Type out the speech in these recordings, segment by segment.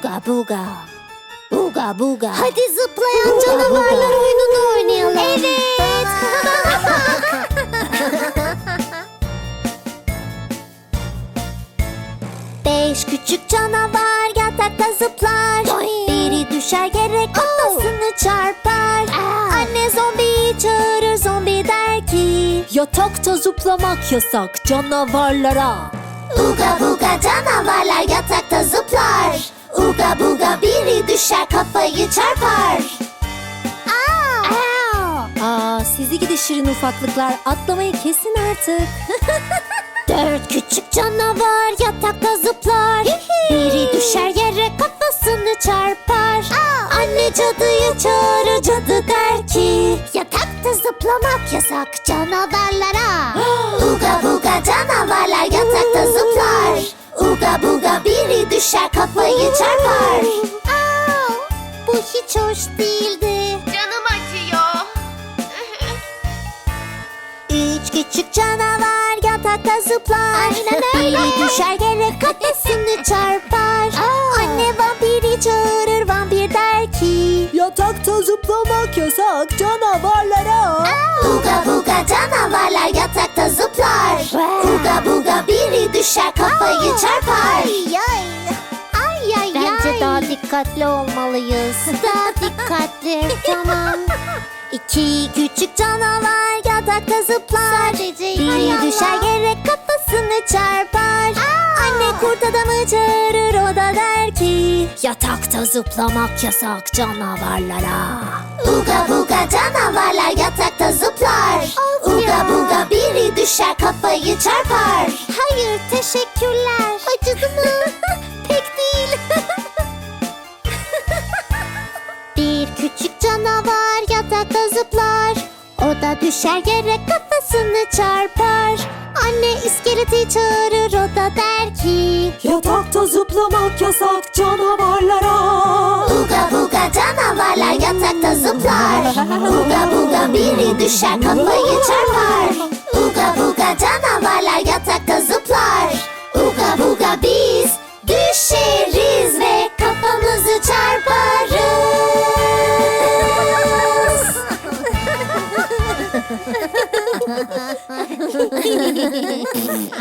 Uga buga. Uga buga. Hadi zıplayan Buga, canavarlar buga. oyununu oynayalım. Evet. Beş küçük canavar yatakta zıplar. Biri düşer yere kafasını çarpar. Anne zombiyi çağırır zombi der ki Yatakta zıplamak yasak canavarlara. Uga buga canavarlar yatakta zıplar. Biri düşer kafayı çarpar. Aa, sizi gidi şirin ufaklıklar atlamayı kesin artık. Dört küçük canavar yatakta zıplar. Biri düşer yere kafasını çarpar. Anne cadıyı çağırır cadı der ki Yatakta zıplamak yasak canavarlara. Uga buga canavarlar yatakta zıplar. Uga buga biri düşer kafayı çarpar. Hiç hoş değildi. Canım acıyor. Üç küçük canavar yatakta zıplar. Aynen öyle. Biri düşer yere kafasını çarpar. Anne vampiri çağırır vampir der ki Yatakta zıplamak yasak canavarlara. Uga buga canavarlar yatakta zıplar. Uga buga biri düşer kafayı çarpar. Dikkatli olmalıyız. Daha dikkatli tamam. İki küçük canavar yatakta zıplar. Sadece. Biri düşer yere kafasını çarpar. Anne kurt adamı çağırır o da der ki Yatakta zıplamak yasak canavarlara. Uga buga canavarlar yatakta zıplar. Canavar yatakta zıplar. O da düşer yere kafasını çarpar. Anne iskeleti çağırır o da der ki Yatakta zıplamak yasak canavarlara. Uga buga canavarlar yatakta zıplar. Uga buga biri düşer kafayı çarpar.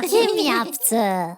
Kim yaptı?